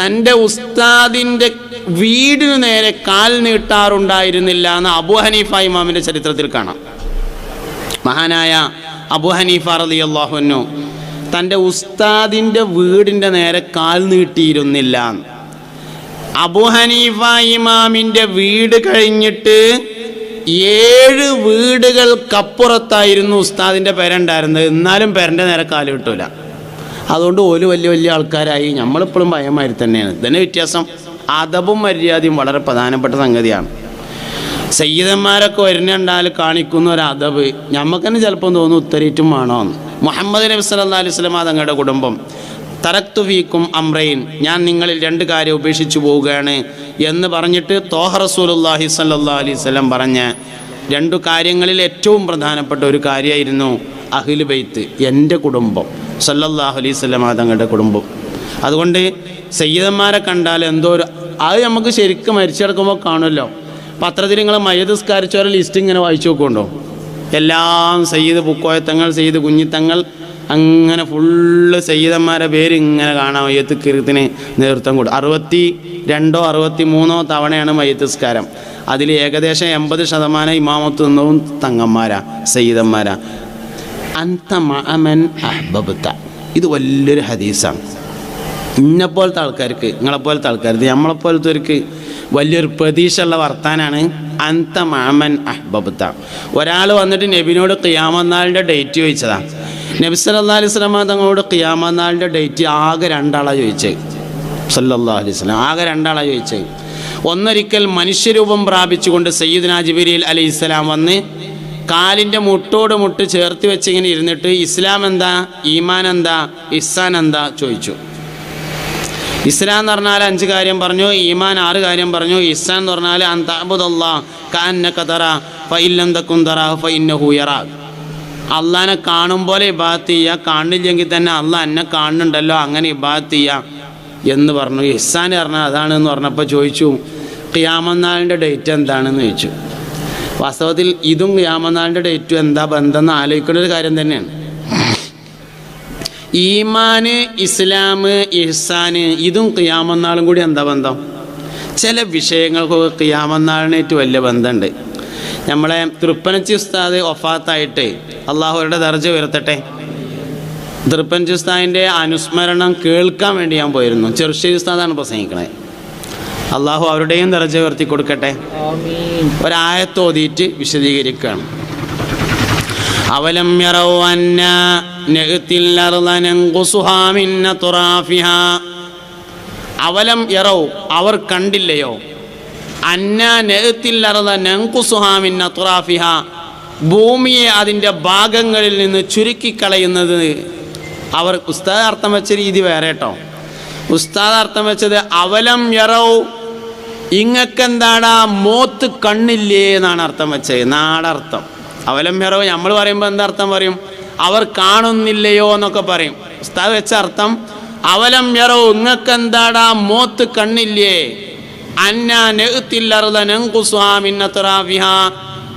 തന്റെ ഉസ്താദിന്റെ വീടിന് നേരെ കാൽ നീട്ടാറുണ്ടായിരുന്നില്ല എന്ന് അബു ഹനീഫ ഇമാമിന്റെ ചരിത്രത്തിൽ കാണാം. മഹാനായ അബു ഹനീഫ റലി അള്ളാഹുനു തന്റെ ഉസ്താദിന്റെ വീടിന്റെ നേരെ കാൽ നീട്ടിയിരുന്നില്ല. അബു ഹനീഫ ഇമാമിന്റെ വീട് കഴിഞ്ഞിട്ട് ഏഴ് വീടുകൾക്കപ്പുറത്തായിരുന്നു ഉസ്താദിന്റെ പേരുണ്ടായിരുന്നത്. എന്നാലും പേരന്റെ നേരെ കാൽ കിട്ടൂല. അതുകൊണ്ട് ഓൽ വലിയ വലിയ ആൾക്കാരായി. നമ്മളിപ്പോഴും ഭയമായി തന്നെയാണ്. ഇതന്നെ വ്യത്യാസം. അതവും മര്യാദയും വളരെ പ്രധാനപ്പെട്ട സംഗതിയാണ്. സയ്യിദന്മാരൊക്കെ വരുന്നുണ്ടാൽ കാണിക്കുന്ന ഒരു അതവ് നമുക്ക് തന്നെ ചിലപ്പം തോന്നും ഉത്തരീറ്റും വേണോ മുഹമ്മദ് നബി സല്ലാ അലൈഹി സ്വലം തങ്ങളുടെ കുടുംബം. തറക്തു വീക്കും അമ്രയിൻ ഞാൻ നിങ്ങളിൽ രണ്ട് കാര്യം ഉപേക്ഷിച്ചു പോവുകയാണ് എന്ന് പറഞ്ഞിട്ട് തോഹ റസൂലുല്ലാഹി സല്ലാ അലൈഹി സ്വലം പറഞ്ഞ രണ്ടു കാര്യങ്ങളിൽ ഏറ്റവും പ്രധാനപ്പെട്ട ഒരു കാര്യമായിരുന്നു അഹിൽ ബൈത്ത് എന്റെ കുടുംബം. സല്ലല്ലാഹു അലൈഹി സ്വലം തങ്ങളുടെ കുടുംബം. അതുകൊണ്ട് സയ്യിദന്മാരെ കണ്ടാൽ എന്തോ ഒരു അത് നമുക്ക് ശരിക്കും മരിച്ചെടുക്കുമ്പോൾ കാണുമല്ലോ. പത്രത്തിൽ നിങ്ങൾ മയ്യതസ്കാരിച്ചവരെ ലിസ്റ്റ് ഇങ്ങനെ വായിച്ചു നോക്കുന്നുണ്ടോ? എല്ലാം സയ്യിദ് പുക്കോയത്തങ്ങൾ സയ്യിദ് കുഞ്ഞിത്തങ്ങൾ അങ്ങനെ ഫുള്ള് സയ്യിദന്മാരെ പേര് ഇങ്ങനെ കാണാം മയ്യത്ത് കീർത്തിന് നേതൃത്വം കൊടുക്കും അറുപത്തി രണ്ടോ അറുപത്തി മൂന്നോ തവണയാണ് മയ്യത്തസ്കാരം അതിൽ ഏകദേശം എൺപത് ശതമാനം ഇമാമത്ത് നിന്നും തങ്ങന്മാരാ സയ്യിദന്മാരാ. അന്ത മഅമൻ അഹ്ബബത്ത ഇത് വലിയൊരു ഹദീസാണ്. ഇന്നെപ്പോലത്തെ ആൾക്കാർക്ക് നിങ്ങളെപ്പോലത്തെ ആൾക്കാർക്ക് നമ്മളെപ്പോലത്തെവർക്ക് വലിയൊരു പ്രതീക്ഷയുള്ള വർത്താനാണ് അന്ത മാമൻ അഹ്ബബത്ത ഒരാൾ വന്നിട്ട് നബിനോട് ഖിയാമന്നാളിന്റെ ഡേറ്റ് ചോദിച്ചതാ. നബി സല്ലാ അലൈഹി സ്വലാമ തങ്ങളോട് ഖിയാമന്നാളിന്റെ ഡേറ്റ് ആകെ രണ്ടാളാണ് ചോദിച്ചത് സല്ലാ അലൈഹി സ്വലാം ആകെ രണ്ടാളാണ് ചോദിച്ചത് ഒന്നൊരിക്കൽ മനുഷ്യരൂപം പ്രാപിച്ചുകൊണ്ട് സയ്യിദ്ന ജിബിരിൽ അലൈഹി സ്വലാം വന്ന് കാലിന്റെ മുട്ടോട് മുട്ട് ചേർത്ത് വെച്ച് ഇങ്ങനെ ഇരുന്നിട്ട് ഇസ്ലാം എന്താ? ഈമാൻ എന്താ? ഇഹ്സാൻ എന്താ? ചോദിച്ചു. ഇസ്ലാം എന്ന് പറഞ്ഞാൽ അഞ്ച് കാര്യം പറഞ്ഞു ഈമാൻ ആറ് കാര്യം പറഞ്ഞു. ഇസ്ലാം എന്ന് പറഞ്ഞാൽ അന്താബുദല്ലാ കാന്ന കതറ ഫൈല്ലം തക്കും തറ ഫൈന്ന യറാ. അള്ളാനെ കാണും പോലെ ഇബാത്ത് ചെയ്യുക കാണില്ലെങ്കിൽ തന്നെ അള്ളാഹ് എന്നെ കാണുന്നുണ്ടല്ലോ അങ്ങനെ ഇബാത്ത് ചെയ്യുക എന്ന് പറഞ്ഞു. ഇഹ്സാൻ പറഞ്ഞാൽ അതാണെന്ന് പറഞ്ഞപ്പോൾ ചോദിച്ചു ഖിയാമന്നാളിന്റെ ഡേറ്റ് എന്താണെന്ന് ചോദിച്ചു. വാസ്തവത്തിൽ ഇതും യാമനാളിന്റെ ഡേറ്റും എന്താ ബന്ധം എന്ന് ആലോചിക്കേണ്ട ഒരു കാര്യം തന്നെയാണ്. ഈമാന് ഇസ്ലാം ഇഹ്സാന് ഇതും ഖിയാമന്നാളും കൂടി എന്താ ബന്ധം? ചില വിഷയങ്ങൾക്കൊക്കെ ഖിയാമന്നാളിനായിട്ട് വലിയ ബന്ധമുണ്ട്. നമ്മളെ തൃപ്പനച്ചി ഉസ്താദ് ഒഫാത്തായിട്ട് അള്ളാഹുരുടെ ദർജ ഉയർത്തട്ടെ? തൃപ്പനച്ചി ഉസ്താദിന്റെ അനുസ്മരണം കേൾക്കാൻ വേണ്ടി ഞാൻ പോയിരുന്നു. ചെറുശ്ശേരി ഉസ്താദാണ് പ്രസംഗിക്കണത്. അള്ളാഹു അവരുടെയും ദർജ ഉയർത്തി കൊടുക്കട്ടെ. ഒരായത്തോതിയിട്ട് വിശദീകരിക്കുകയാണ്. അവലം അവലം യറവ് അവർ കണ്ടില്ലയോ? അന്ന നൻഖുസുഹാ മിൻ അത്റാഫിഹാ ഭൂമിയെ അതിന്റെ ഭാഗങ്ങളിൽ നിന്ന് ചുരുക്കിക്കളയുന്നത് അവർ ഉസ്താദ് അർത്ഥം വെച്ച രീതി വേറെ കേട്ടോ. ഉസ്താദ് അർത്ഥം വെച്ചത് അവലം യറൗ ഇങ്ങക്കെന്താടാ മോത്ത് കണ്ണില്ലേ എന്നാണ് അർത്ഥം വെച്ചത്. നാടർത്ഥം. അവലം യറോ നമ്മൾ പറയുമ്പോൾ എന്താ അർത്ഥം പറയും? അവർ കാണുന്നില്ലയോ എന്നൊക്കെ പറയും. ഉസ്താദ് വെച്ച അർത്ഥം അവലം യറോ ഇങ്ങക്കെന്താടാ മോത്ത് കണ്ണില്ലേ?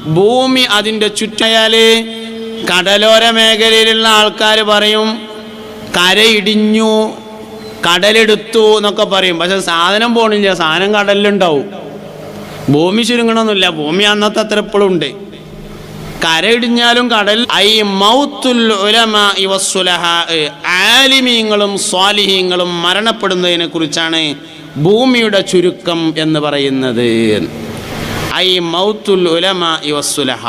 ഭൂമി അതിന്റെ ചുറ്റയാൽ കടലോര മേഖലയിലുള്ള ആൾക്കാർ പറയും കരയിടിഞ്ഞു. കടലെടുത്തു എന്നൊക്കെ പറയും. പക്ഷെ സാധനം പോണില്ല. സാധനം കടലിലുണ്ടാവും. ഭൂമി ചുരുങ്ങണമെന്നില്ല ഭൂമി അന്നത്തെ അത്ര എപ്പോഴും ഉണ്ട്. കരയിടിഞ്ഞാലും കടൽ ഐ മൗത്തുൽ ആലിമീങ്ങളും സ്വാലിഹീങ്ങളും മരണപ്പെടുന്നതിനെ കുറിച്ചാണ് ഭൂമിയുടെ ചുരുക്കം എന്ന് പറയുന്നത്. ഐ മൗത്തുൽ ഉലമാ ഇവസ്സുലഹ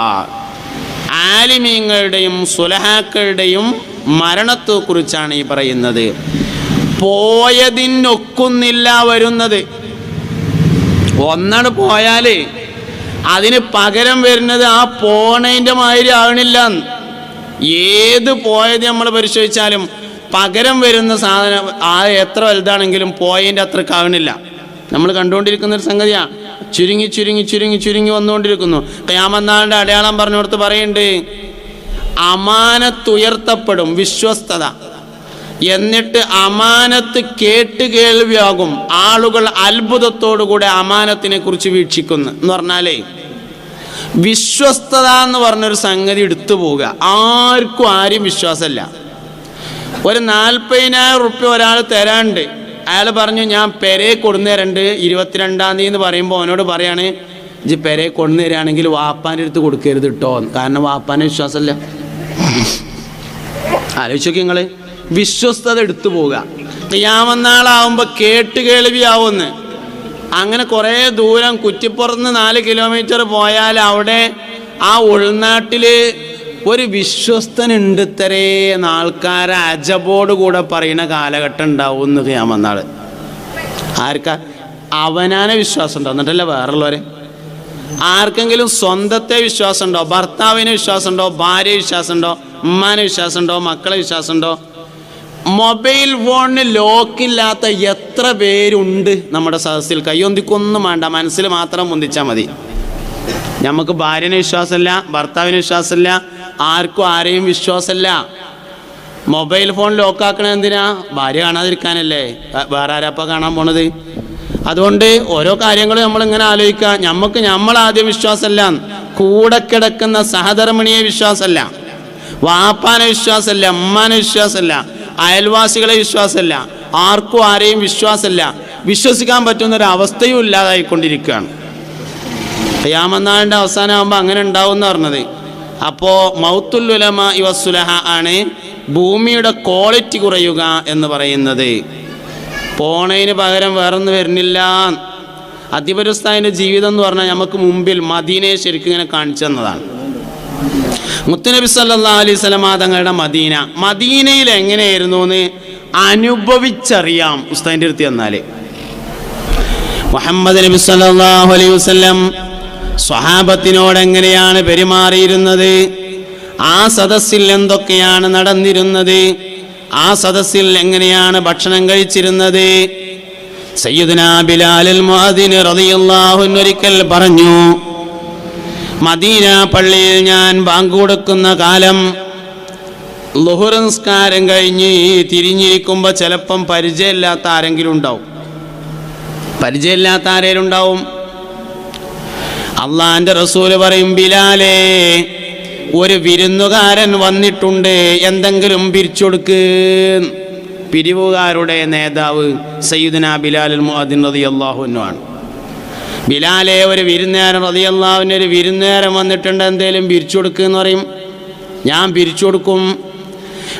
ആലിമീങ്ങളുടെയും സുലഹാക്കളുടെയും മരണത്തെക്കുറിച്ചാണ് ഈ പറയുന്നത്. പോയതിനൊക്കുന്നില്ല വരുന്നത്. ഒന്നാണ് പോയാൽ അതിന് പകരം വരുന്നത് ആ പോണതിന്റെ മാതിരി ആവണില്ല ഏത് പോയത് നമ്മൾ പരിശോധിച്ചാലും പകരം വരുന്ന സാധനം ആ എത്ര വലുതാണെങ്കിലും പോയതിന്റെ അത്രയ്ക്ക് ആവണില്ല. നമ്മൾ കണ്ടുകൊണ്ടിരിക്കുന്ന ഒരു സംഗതിയാണ് ചുരുങ്ങി ചുരുങ്ങി ചുരുങ്ങി ചുരുങ്ങി വന്നുകൊണ്ടിരിക്കുന്നു. കയാമന്നാളിന്റെ അടയാളം പറഞ്ഞു കൊടുത്ത് പറയുന്നുണ്ട് അമാനത്തുയർത്തപ്പെടും വിശ്വസ്തത. എന്നിട്ട് അമാനത്ത് കേട്ട് കേൾവിയാകും. ആളുകൾ അത്ഭുതത്തോടുകൂടെ അമാനത്തിനെ കുറിച്ച് വീക്ഷിക്കുന്നു. എന്ന് പറഞ്ഞാലേ വിശ്വസ്തത എന്ന് പറഞ്ഞൊരു സംഗതി എടുത്തു പോവുക. ആർക്കും ആരും വിശ്വാസമല്ല. ഒരു നാൽപ്പതിനായിരം റുപ്യ ഒരാൾ തരാണ്ട്. അയാൾ പറഞ്ഞു ഞാൻ പെരെ കൊടുന്നേരണ്ട് ഇരുപത്തിരണ്ടാം തീയതി എന്ന് പറയുമ്പോൾ അവനോട് പറയാണ് ഇജ് പെരെ കൊണ്ടുതരാണെങ്കിൽ വാപ്പാന്റെ അടുത്ത് കൊടുക്കരുത് കേട്ടോ കാരണം വാപ്പാനെ വിശ്വാസമല്ല. ആലോചിച്ചോക്കി നിങ്ങൾ വിശ്വസ്തത എടുത്തു പോവുക. ക്യാമന്നാളാവുമ്പോൾ കേട്ട് കേൾവിയാവുമെന്ന് അങ്ങനെ കുറേ ദൂരം കുറ്റിപ്പുറന്ന് നാല് കിലോമീറ്റർ പോയാൽ അവിടെ ആ ഉൾനാട്ടിൽ ഒരു വിശ്വസ്തനുണ്ട് തരേ എന്ന അജബോട് കൂടെ പറയുന്ന കാലഘട്ടം ഉണ്ടാവും എന്ന് ക്യാമന്നാൾ ആർക്കാ? അവനാനെ വിശ്വാസം ഉണ്ടോ എന്നിട്ടല്ല വേറുള്ളവരെ? ആർക്കെങ്കിലും സ്വന്തത്തെ വിശ്വാസമുണ്ടോ? ഭർത്താവിന് വിശ്വാസമുണ്ടോ? ഭാര്യ വിശ്വാസമുണ്ടോ? ഉമ്മാനെ വിശ്വാസമുണ്ടോ? മക്കളെ വിശ്വാസമുണ്ടോ? മൊബൈൽ ഫോണിന് ലോക്കില്ലാത്ത എത്ര പേരുണ്ട് നമ്മുടെ സദസ്സിൽ? കയ്യൊന്തിക്കൊന്നും വേണ്ട മനസ്സിൽ മാത്രം പൊന്തിച്ചാൽ മതി. നമുക്ക് ഭാര്യനെ വിശ്വാസമില്ല ഭർത്താവിന് വിശ്വാസമില്ല ആർക്കും ആരെയും വിശ്വാസമില്ല. മൊബൈൽ ഫോൺ ലോക്കാക്കണത് എന്തിനാ? ഭാര്യ കാണാതിരിക്കാനല്ലേ? വേറെ ആരാപ്പ കാണാൻ പോണത്? അതുകൊണ്ട് ഓരോ കാര്യങ്ങൾ നമ്മൾ ഇങ്ങനെ ആലോചിക്കുക നമുക്ക് നമ്മൾ ആദ്യം വിശ്വാസമല്ല. കൂടെ കിടക്കുന്ന സഹധർമ്മിണിയെ വിശ്വാസമല്ല. വാപ്പാനെ വിശ്വാസമല്ല അമ്മാനെ വിശ്വാസമല്ല. അയൽവാസികളെ വിശ്വാസമല്ല. ആർക്കും ആരെയും വിശ്വാസമല്ല. വിശ്വസിക്കാൻ പറ്റുന്ന ഒരു അവസ്ഥയും ഇല്ലാതായിക്കൊണ്ടിരിക്കുകയാണ്. ഖിയാമന്നാളിന്റെ അവസാനമാകുമ്പോൾ അങ്ങനെ ഉണ്ടാവും എന്ന് പറഞ്ഞത് അപ്പോൾ മൗത്തുല്ലുലമ ഇവസുലഹ ആണ് ഭൂമിയുടെ ക്വാളിറ്റി കുറയുക എന്ന് പറയുന്നത്. പോണതിന് പകരം വേറൊന്നും വരുന്നില്ല. അതിപരസ്ഥാന്റെ ജീവിതം എന്ന് പറഞ്ഞാൽ നമുക്ക് മുമ്പിൽ മദീനയെ ശരിക്കും ഇങ്ങനെ കാണിച്ചു തന്നതാണ്. മുത്തുനബി സല്ലാ അലൈഹി സ്വലമാ തങ്ങളുടെ മദീന. മദീനയിൽ എങ്ങനെയായിരുന്നു എന്ന് അനുഭവിച്ചറിയാം ഉസ്താദിന്റെ അടുത്ത് എന്നാൽ മുഹമ്മദ് നബി സല്ലാഹു അലൈഹി വസ്ലം സ്വഹാബത്തിനോട് എങ്ങനെയാണ് പെരുമാറിയിരുന്നത്? ആ സദസ്സിൽ എന്തൊക്കെയാണ് നടന്നിരുന്നത്? ആ സദസ്സിൽ എങ്ങനെയാണ് ഭക്ഷണം കഴിച്ചിരുന്നത്? സയ്യിദ്നാ ബിലാലുൽ മുഅദിൻ റളിയല്ലാഹു അൻഹു ഒരിക്കൽ പറഞ്ഞു മദീന പള്ളിയിൽ ഞാൻ പങ്കുകൊടുക്കുന്ന കാലം ലുഹുറംസ്കാരം കഴിഞ്ഞ് തിരിഞ്ഞിരിക്കുമ്പോൾ ചിലപ്പം പരിചയമില്ലാത്ത ആരെങ്കിലും ഉണ്ടാവും. പരിചയമില്ലാത്ത ആരേലും ഉണ്ടാവും? അള്ളാന്റെ റസൂൽ പറയും ബിലാലേ ഒരു വിരുന്നുകാരൻ വന്നിട്ടുണ്ട് എന്തെങ്കിലും പിരിച്ചൊടുക്ക്. പിരിവുകാരുടെ നേതാവ് സയ്യിദ്ന ബിലാൽ മുഅദ്ദിൻ റളിയല്ലാഹു അൻഹു ആണ്. ബിലാലെ ഒരു വിരുന്നേരം റതിയല്ലാവിന്റെ ഒരു വിരുന്നേരം വന്നിട്ടുണ്ട്. എന്തേലും പിരിച്ചു കൊടുക്കുക എന്ന് പറയും. ഞാൻ പിരിച്ചു കൊടുക്കും.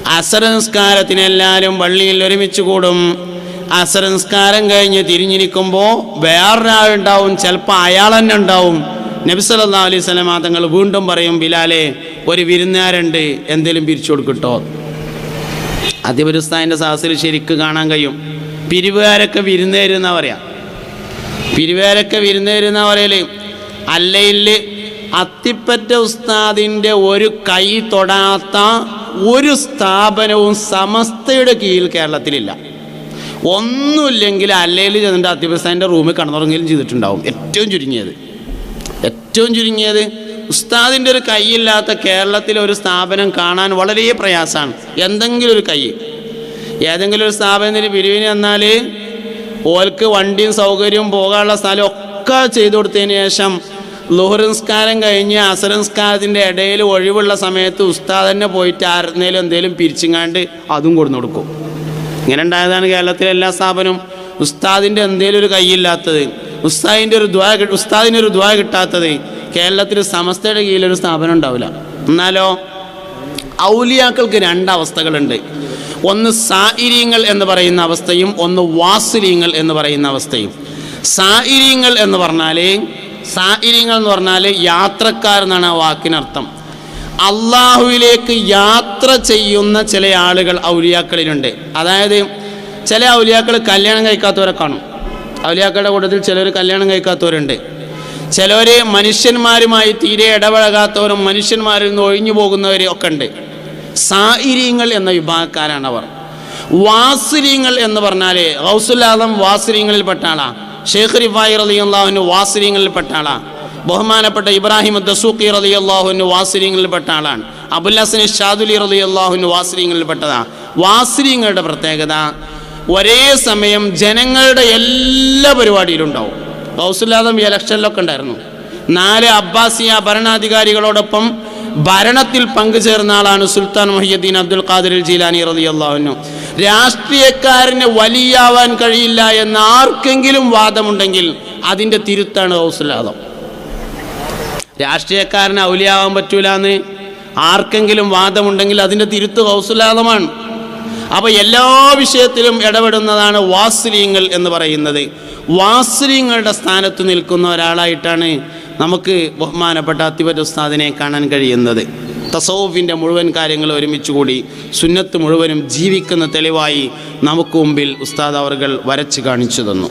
അസർ നിസ്കാരത്തിന് എല്ലാവരും പള്ളിയിൽ ഒരുമിച്ച് കൂടും. അസർ നിസ്കാരം കഴിഞ്ഞ് തിരിഞ്ഞിരിക്കുമ്പോൾ വേറൊരാളുണ്ടാവും. ചിലപ്പോൾ അയാൾ തന്നെ ഉണ്ടാവും. നബി സല്ലല്ലാഹു അലൈഹി സ്വലമാ തങ്ങൾ വീണ്ടും പറയും ബിലാലെ ഒരു വിരുന്നുകാരുണ്ട് എന്തേലും പിരിച്ചു കൊടുക്കട്ടോ. അതിപുരസ്ഥാന്റെ സാഹസിൽ ശരിക്ക് കാണാൻ കഴിയും. പിരിവുകാരൊക്കെ വിരുന്നേരുന്നാ പറയാം? പിരിവേരൊക്കെ വിരുന്നേരുന്ന പറയൽ അല്ലയിൽ അത്തിപ്പറ്റ ഉസ്താദിന്റെ ഒരു കൈ തൊടാത്ത ഒരു സ്ഥാപനവും സമസ്തയുടെ കീഴിൽ കേരളത്തിലില്ല. ഒന്നുമില്ലെങ്കിൽ അല്ലയിൽ ചെന്നിട്ട് അത്തിപ്പസ്താദിന്റെ റൂമിൽ കടന്നുറങ്ങലും ചെയ്തിട്ടുണ്ടാവും. ഏറ്റവും ചുരുങ്ങിയത്. ഏറ്റവും ചുരുങ്ങിയത് ഉസ്താദിന്റെ ഒരു കൈയില്ലാത്ത കേരളത്തിലെ ഒരു സ്ഥാപനം കാണാൻ വളരെ പ്രയാസമാണ്. എന്തെങ്കിലും ഒരു കൈ. ഏതെങ്കിലും ഒരു സ്ഥാപനത്തിന് പിരിവിന് വന്നാൽ ഓൽക്ക് വണ്ടിയും സൗകര്യവും പോകാനുള്ള സ്ഥലം ഒക്കെ ചെയ്തു കൊടുത്തതിന് ശേഷം ലുഹുറിൻസ്കാരം കഴിഞ്ഞ് അസുരൻസ്കാരത്തിന്റെ ഇടയിൽ ഒഴിവുള്ള സമയത്ത് ഉസ്താദ് തന്നെ പോയിട്ട് ആരുന്നേലും എന്തേലും പിരിച്ചിങ്ങാണ്ട് അതും കൊടുന്നു കൊടുക്കും. ഇങ്ങനെ ഉണ്ടായതാണ് കേരളത്തിലെ എല്ലാ സ്ഥാപനവും. ഉസ്താദിന്റെ എന്തേലും ഒരു കൈയില്ലാത്തത് ഉസ്താദിന്റെ ഒരു ദ്വാ ഉസ്താദിന്റെ ഉസ്താദിന് ഒരു ദ്വാ കിട്ടാത്തത് കേരളത്തിൽ സമസ്തയുടെ കീഴിലൊരു സ്ഥാപനം ഉണ്ടാവില്ല. എന്നാലോ ഔലിയാക്കൾക്ക് രണ്ട് അവസ്ഥകളുണ്ട്. ഒന്ന് സായിര്യങ്ങൾ എന്ന് പറയുന്ന അവസ്ഥയും ഒന്ന് വാസുലിയങ്ങൾ എന്ന് പറയുന്ന അവസ്ഥയും. സായിര്യങ്ങൾ എന്ന് പറഞ്ഞാൽ സായിര്യങ്ങൾ എന്ന് പറഞ്ഞാൽ യാത്രക്കാരെന്നാണ് ആ വാക്കിനർത്ഥം. അള്ളാഹുവിലേക്ക് യാത്ര ചെയ്യുന്ന ചില ആളുകൾ ഔലിയാക്കളിലുണ്ട്. അതായത് ചില ഔലിയാക്കൾ കല്യാണം കഴിക്കാത്തവരെ കാണും. ഔലിയാക്കളുടെ കൂട്ടത്തിൽ ചിലർ കല്യാണം കഴിക്കാത്തവരുണ്ട്. ചിലർ മനുഷ്യന്മാരുമായി തീരെ ഇടപഴകാത്തവരും മനുഷ്യന്മാരിൽ നിന്ന് ഒഴിഞ്ഞു പോകുന്നവരും ഒക്കെ ഉണ്ട്. സായിര്യങ്ങൾ എന്ന വിഭാഗക്കാരാണ് അവർ. വാസുര്യങ്ങൾ എന്ന് പറഞ്ഞാൽ ഹൗസുല്ലാദം വാസുര്യങ്ങളിൽപ്പെട്ട ആളാ. ഷേഖ് റിഫായി റളിയല്ലാഹുവിന് വാസുര്യങ്ങളിൽപ്പെട്ട ആളാ. ബഹുമാനപ്പെട്ട ഇബ്രാഹിം ദസൂഖി റളിയല്ലാഹുവിന് വാസുര്യങ്ങളിൽപ്പെട്ട ആളാണ്. അബുൽ ഷാദുലി റലി റളിയല്ലാഹുവിന് വാസുര്യങ്ങളിൽപ്പെട്ടതാ വാസുര്യങ്ങളുടെ പ്രത്യേകത ഒരേ സമയം ജനങ്ങളുടെ എല്ലാ പരിപാടിയിലും ഉണ്ടാവും. ഹൗസുല്ലാദം ഇലക്ഷനിലൊക്കെ ഉണ്ടായിരുന്നു. നാല് അബ്ബാസിയ ഭരണാധികാരികളോടൊപ്പം ഭരണത്തിൽ പങ്കുചേർന്ന ആളാണ് സുൽത്താൻ മൊഹിയുദ്ദീൻ അബ്ദുൽ ഖാദിർ ജീലാനി റതി അള്ളാഹുനു രാഷ്ട്രീയക്കാരന് വലിയാവാൻ കഴിയില്ല എന്ന ആർക്കെങ്കിലും വാദമുണ്ടെങ്കിൽ അതിന്റെ തിരുത്താണ് ഹൗസുലാദം രാഷ്ട്രീയക്കാരന് ഔലിയാവാൻ പറ്റൂല എന്ന് ആർക്കെങ്കിലും വാദമുണ്ടെങ്കിൽ അതിന്റെ തിരുത്ത് ഹൗസുലാദമാണ് അപ്പോൾ എല്ലാ വിഷയത്തിലും ഇടപെടുന്നതാണ് വാസ്ലിങ്ങൾ എന്ന് പറയുന്നത്. വാസ്ലിങ്ങളുടെ സ്ഥാനത്ത് നിൽക്കുന്ന ഒരാളായിട്ടാണ് നമുക്ക് ബഹുമാനപ്പെട്ട അത്തിപറ്റ ഉസ്താദിനെ കാണാൻ കഴിയുന്നത്. തസൗഫിന്റെ മുഴുവൻ കാര്യങ്ങൾ ഒരുമിച്ച് കൂടി സുന്നത്ത് മുഴുവനും ജീവിക്കുന്ന തെളിവായി നമുക്ക് മുമ്പിൽ ഉസ്താദ് അവർ വരച്ച് കാണിച്ചു തന്നു.